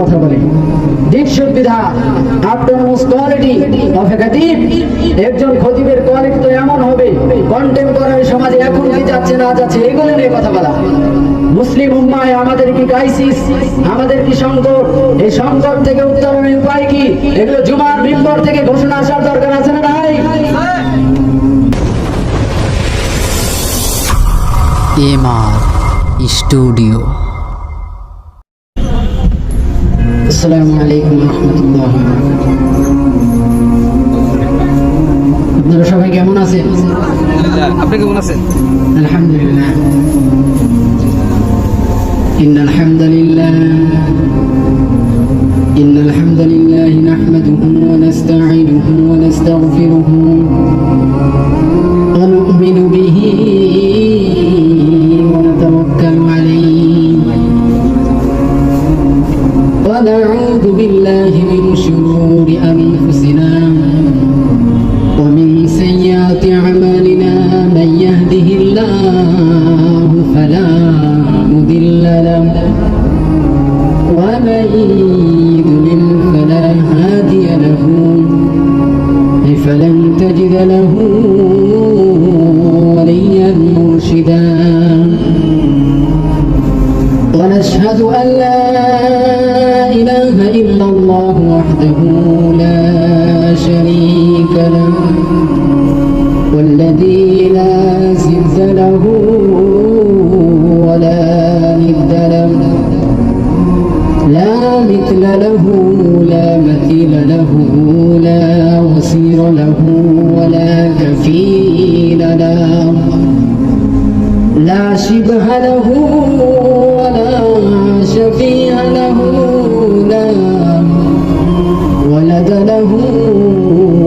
কথা বলে। সুবিধা আফটারনোস কোয়ালিটি অফ একজন খতিবের কোয়ালিটি তো এমন হবে কন্টেম্পোরারি সমাজে এখন কি যাচ্ছে না যাচ্ছে, এগুলো নিয়ে কথা বলা। মুসলিম উম্মায়, আমাদের কি ক্রাইসিস আমাদের কি সংকট? এই সংকট থেকে উত্তরণের উপায় কি? এগুলো জুমার মিম্বর থেকে ঘোষণা আসার দরকার আছে না নাই? MR studio. আসসালামু আলাইকুম রহমতুল্লাহ আপনারা সবাই কেমন আছেন আপনি কেমন আছেন আলহামদুলিল্লাহ إن الحمد لله إن الحمد لله نحمده ونستعينه ونستغفره تجد له وليا مرشدا. ونشهد أن لا إله إلا الله وحده لا شريك له. والذي لا زد له ولا ند له. لا مثل له لا مثيل له لا وصير له. لا شبه له ولا شفيع له لا ولد له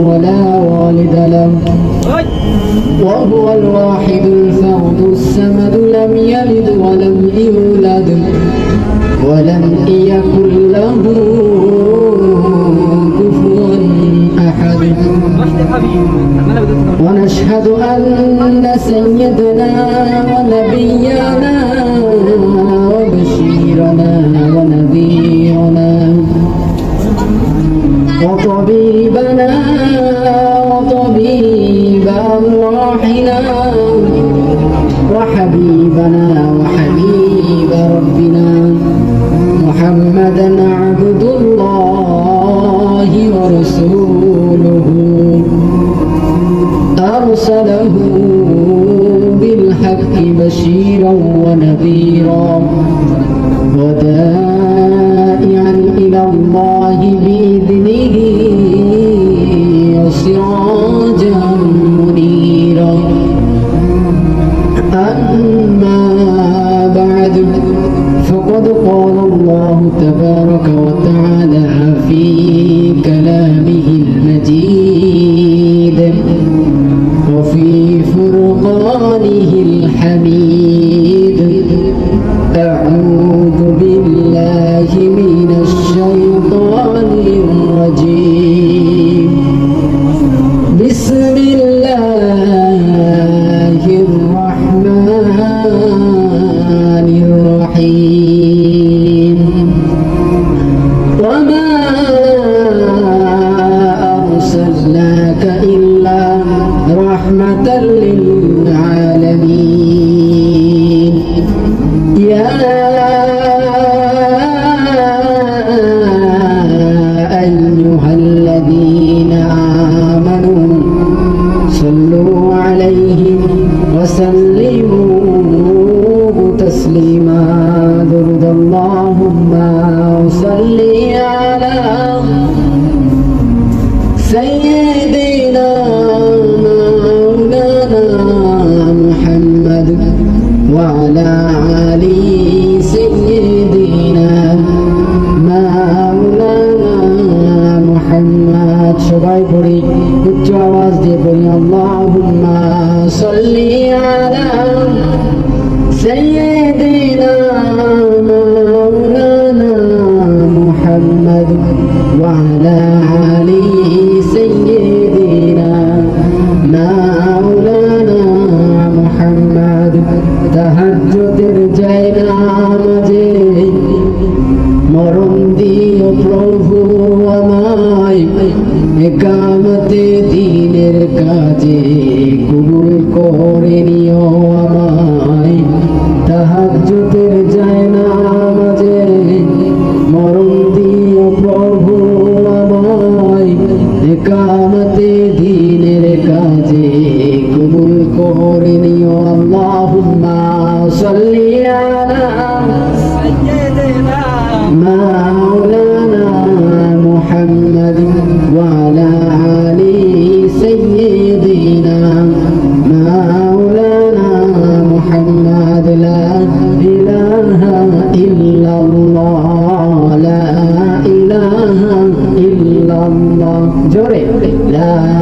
ولا والد له. وهو الواحد الفرد السمد لم يلد ولم وحبيبنا محمد لا إله إلا الله لا إله إلا الله جوري لا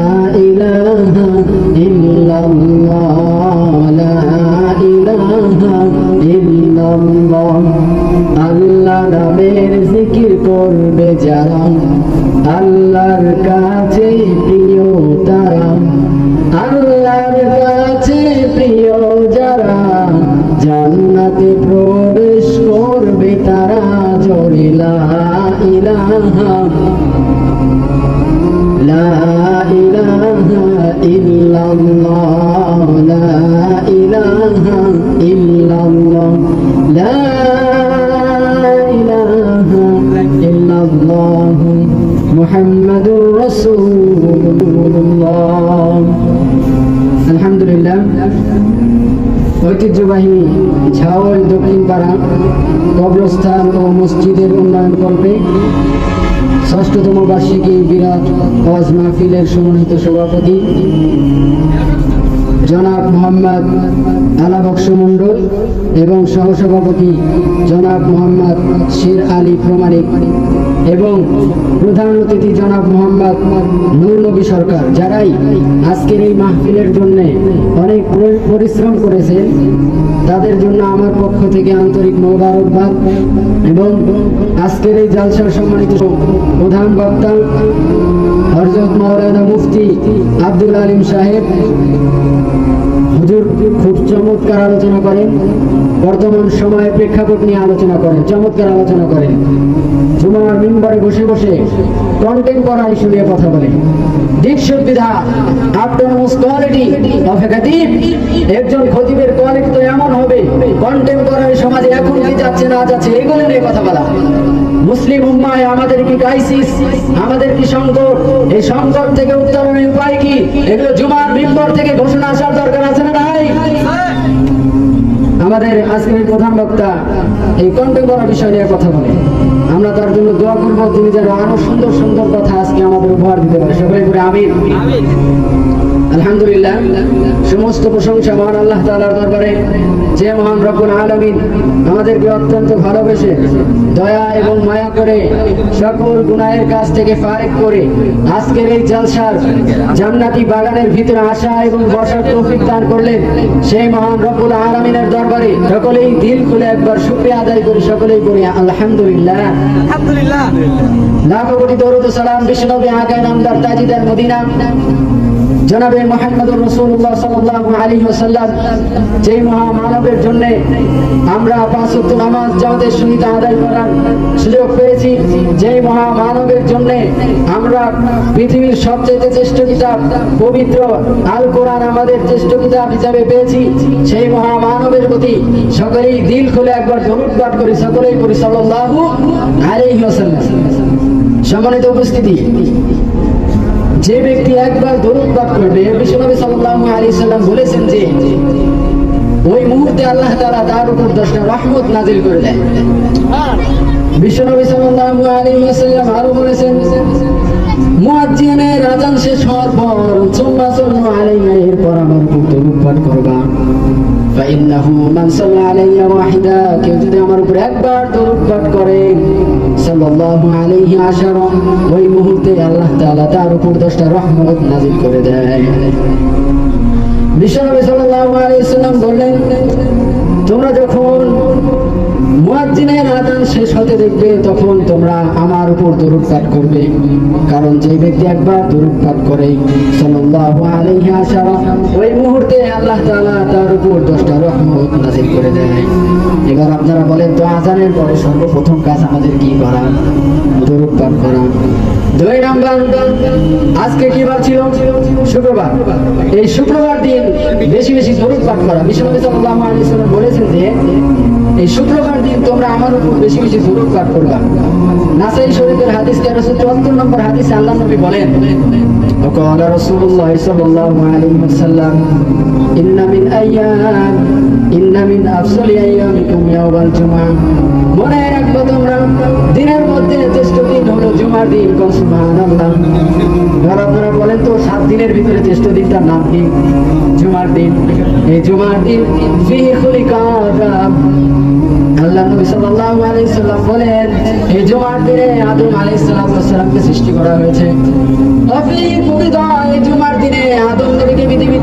محمد رسول الله الحمد لله ঐতিহ্যবাহী ঝাওয়াল দক্ষিণ পাড়া কবরস্থান ও মসজিদের উন্নয়ন কল্পে ষষ্ঠতম বার্ষিকী বিরাট ওয়াজ মাহফিলের সম্মানিত সভাপতি জনাব মোহাম্মদ আলাবক্স মণ্ডল এবং সহসভাপতি জনাব মোহাম্মদ শির আলী প্রমাণিক এবং প্রধান অতিথি জনাব মোহাম্মদ নূর নবী সরকার, যারাই আজকের এই মাহফিলের জন্য অনেক পরিশ্রম করেছেন, তাদের জন্য আমার পক্ষ থেকে আন্তরিক মোবারকবাদ এবং আজকের এই জালসার সম্মানিত প্রধান বক্তা হরজত মাওলানা মুফতি আব্দুল আলিম সাহেব। হুজুর, খুব চমৎকার আলোচনা করেন। বর্তমান সময়ে প্রেক্ষাপট নিয়ে আলোচনা করেন, চমৎকার আলোচনা করেন। জুমার মিম্বরে বসে বসে করা ইস্যু কথা বলে দিক সুবিধা আফটারনোস কোয়ালিটি অফ একজন খতিবের কোয়ালিটি তো এমন হবে কন্টেন্ট করার সমাজে এখন কি যাচ্ছে না যাচ্ছে, এগুলো নিয়ে কথা বলা। মুসলিম উম্মায় আমাদের কি ক্রাইসিস আমাদের কি সংকট, এই সংকট থেকে উত্তরণের উপায় কি? এগুলো জুমার মিম্বর থেকে ঘোষণা আসার দরকার আছে না ভাই আমাদের আজকের প্রধান বক্তা এই কণ্ঠে বড় বিষয় নিয়ে কথা বলে। আমরা তার জন্য দোয়া করব তিনি যেন আরও সুন্দর সুন্দর কথা আজকে আমাদের উপহার দিতে পারে। সবাই করে আমিন। আলহামদুলিল্লাহ সমস্ত প্রশংসা মহান আল্লাহ তাআলার দরবারে। যে মহান রব্বুল আলামিন আমাদেরকে অত্যন্ত ভালোবেসে দয়া এবং মায়া করে সকল গুনাহের কাছ থেকে ফারেক করে আজকের এই জলসার জান্নাতি বাগানের ভিতরে আসা এবং বসার তৌফিক দান করলেন সেই মহান রব্বুল আলামিনের দরবারে। সকলেই দিল খুলে একবার শুকরিয়া আদায় করি সকলেই করি আলহামদুলিল্লাহ। আলহামদুলিল্লাহ। লাখো কোটি দরুদ সালাম বিষ্ণবী আকায় নামদার তাজিদার মদিনা। জনাবে মোহাম্মদুর রসুল্লাহ সাল্লাল্লাহু আলী ওয়াসাল্লাম, যেই মহামানবের জন্য আমরা পাঁচ নামাজ জামাতের সহিত আদায় করার সুযোগ পেয়েছি, যেই মহামানবের জন্য আমরা পৃথিবীর সবচেয়ে শ্রেষ্ঠ কিতাব, পবিত্র আল কোরআন আমাদের শ্রেষ্ঠ কিতাব হিসাবে পেয়েছি, সেই মহামানবের প্রতি সকলেই দিল খুলে একবার দরুদ পাঠ করি, সকলেই করি সাল্লাল্লাহু আলাইহি ওয়াসাল্লাম। সম্মানিত উপস্থিতি যে ব্যক্তি একবার দরুদ পাঠ করবে বিশ্বনবী সাল্লাল্লাহু আলাইহি সাল্লাম বলেছেন যে ওই মুহূর্তে আল্লাহ তাআলা তার উপর দশটা রহমত নাজিল করে দেয় বিশ্বনবী সাল্লাল্লাহু আলাইহি ওয়াসাল্লাম আরো বলেছেন মুয়াজ্জিনের আজান শেষ হওয়ার পর সুম্মা সাল্লু আলাইহি এরপর আমার উপর দরুদ পাঠ করবা فإنه من صلى علي واحدا কেউ যদি আমার উপর একবার দরুদ পাঠ করে সাল্লাল্লাহু আলাইহি আশারা ওই মুহূর্তে আল্লাহ তাআলা তার উপর দশটা রহমত নাজিল করে দেয় বিশ্বনবী শেষ হতে দেখবে, তখন তোমরা আমার উপর দরুদ পাঠ করবে। কারণ যে ব্যক্তি একবার দরুদ পাঠ করে, সাল্লাল্লাহু আলাইহি ওই মুহূর্তে আল্লাহ তাআলা তার উপর দশটা রহমত নাযিল করে দেয়। এবার আপনারা বলেন, তো আজানের পরে সর্বপ্রথম কাজ আমাদের কি করা? দরুদ পাঠ করা। দুই নাম্বার, আজকে কি বার ছিল? শুক্রবার। এই শুক্রবার দিন বেশি বেশি দরুদ পাঠ করা। বিশ্বনবী সাল্লাল্লাহু আলাইহি বলেছেন যে এই শুক্রবার দিন তোমরা আমার উপর বেশি বেশি দরুদ পাঠ করবা নাসাই শরীফের হাদিস তেরোশো চুয়াত্তর নম্বর হাদিসে আল্লাহ নবী বলেন وقال رسول الله صلى الله عليه وسلم إن من أيام إن من أفضل أيامكم يوم الجمعة মনে রাখবো তোমরা দিনের মধ্যে জ্যেষ্ঠ দিন হলো জুমার দিন কোন সুবহানাল্লাহ এবার আপনারা বলেন তো সাত দিনের ভিতরে জ্যেষ্ঠ দিনটার নাম কি জুমার দিন এই জুমার দিন ফিহি খুলিকা আদম আল্লাহ নবী দিনে আদম আলাইহিস সালামকে সৃষ্টি করা হয়েছে।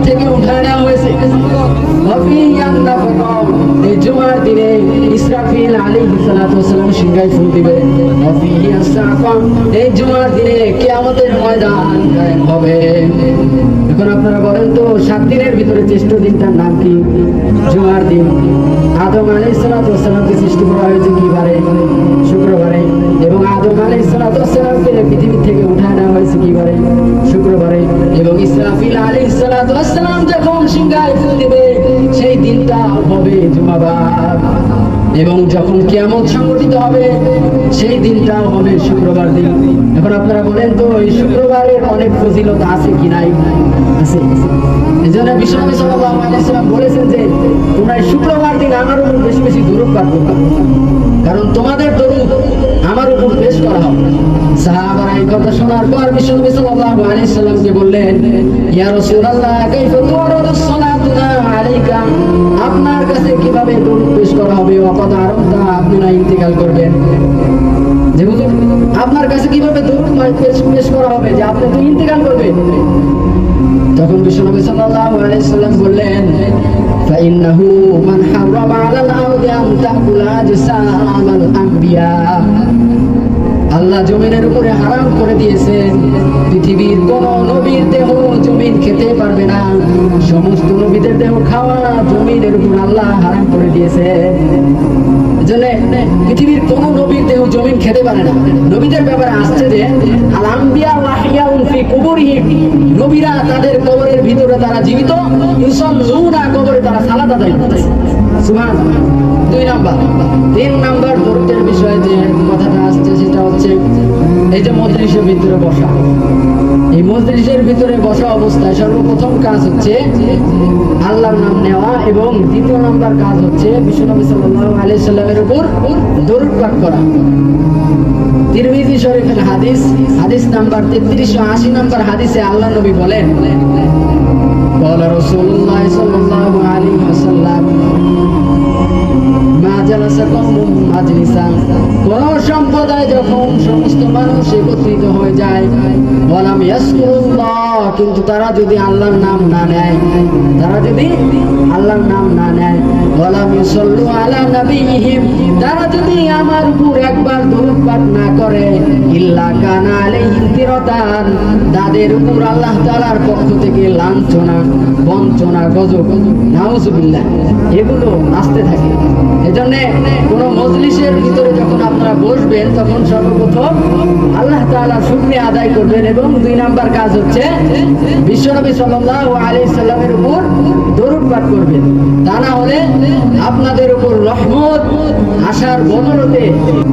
থেকে উঠায় নেওয়া হয়েছে। অফি দিনে ইসরাফিল আলাইহিস সালাতু এই জুমার দিনে কিয়ামতের ময়দান হবে এখন আপনারা বলেন তো সাত দিনের ভিতরে শ্রেষ্ঠ দিনটার নাম কি জুমার দিন আদম আলাইসালামকে সৃষ্টি করা হয়েছে কি বারে শুক্রবারে এবং আদম আলাইসালামকে পৃথিবী থেকে উঠায় নেওয়া হয়েছে কি বারে শুক্রবারে এবং ইসরাফিল আলাইসালাম যখন সিংহায় দিবে দিনটা হবে জুমাবার। এবং যখন কিয়ামত সংগঠিত হবে, সেই দিনটাও হবে শুক্রবার দিন। এখন আপনারা বলেন তো, এই শুক্রবারের অনেক ফজিলত আছে কি নাই? আছে। এই জন্য বিশ্বনবী সাল্লাল্লাহু বলেছেন যে, তোমরা শুক্রবার দিন আমার উপর বেশি বেশি দরুদ পাঠ কারণ তোমাদের দরুদ আমার উপর পেশ করা হবে। সাহাবারা এই কথা শোনার পর বিশ্বনবী সাল্লাল্লাহু আলাইহি সাল্লামকে বললেন ইয়া রাসূলুল্লাহ কাইফা তুরাদুস সালাতুনা আলাইকা আপনার কাছে কিভাবে দরুদ পেশ করা হবে অকত আরবটা আপনি না ইন্তেকাল করবেন যে হুজুর আপনার কাছে কিভাবে দরুদ পেশ পেশ করা হবে যে আপনি তো ইন্তেকাল করবেন তখন বিশ্বনবী সাল্লাল্লাহু আলাইহি সাল্লাম বললেন فإنه من حرم على الأرض أن تأكل أجسام الأنبياء আল্লাহ জমিনের উপরে হারাম করে দিয়েছেন। পৃথিবীর কোন নবীর দেহ জমিন খেতে পারবে না। সমস্ত নবীদের দেহ খাওয়া জমিনের উপর আল্লাহ হারাম করে দিয়েছে পৃথিবীর কোন নবীর দেহ জমিন খেতে পারে না। নবীদের ব্যাপারে আসছে যে নবীরা তাদের কবরের ভিতরে তারা জীবিত। কবরে তারা আদায় নাম্বার। তিন নাম্বার ভোটের বিষয়ে যে কথাটা আসছে, সেটা হচ্ছে এই যে মজলিসের ভিতরে বসা। এই মজলিসের ভিতরে বসা অবস্থায় সর্বপ্রথম কাজ হচ্ছে আল্লাহর নাম নেওয়া এবং দ্বিতীয় নাম্বার কাজ হচ্ছে বিশ্বনবী সাল্লাহ আলি সাল্লামের উপর দরুদ পাক করা। তিরমিজি শরীফের হাদিস হাদিস নাম্বার তেত্রিশশো আশি নাম্বার হাদিসে আল্লাহ নবী বলেন, বলা রসুল্লাহ কিন্তু তারা যদি আল্লাহর নাম না নেয়, তারা যদি আল্লাহর নাম না নেয় আলা নবী তারা যদি আমার উপর একবার দরুদ না করে, ইল্লা কানা আলাইহিম তিরতান তাদের উপর আল্লাহ তাআলার পক্ষ থেকে লাঞ্ছনা, বঞ্চনা, গজব, নাউজুবিল্লাহ, এগুলো আসতে থাকে। এজন্য কোন মজলিসের ভিতরে যখন আপনারা বসবেন, তখন সর্বপ্রথম আল্লাহ তাআলা শুকরিয়া আদায় করবেন এবং দুই নাম্বার কাজ হচ্ছে বিশ্বনবী সাল্লাল্লাহু আলাইহি সাল্লামের উপর দরুদ পাঠ করবেন। তা না হলে আপনাদের উপর রহমত আসার বদলতে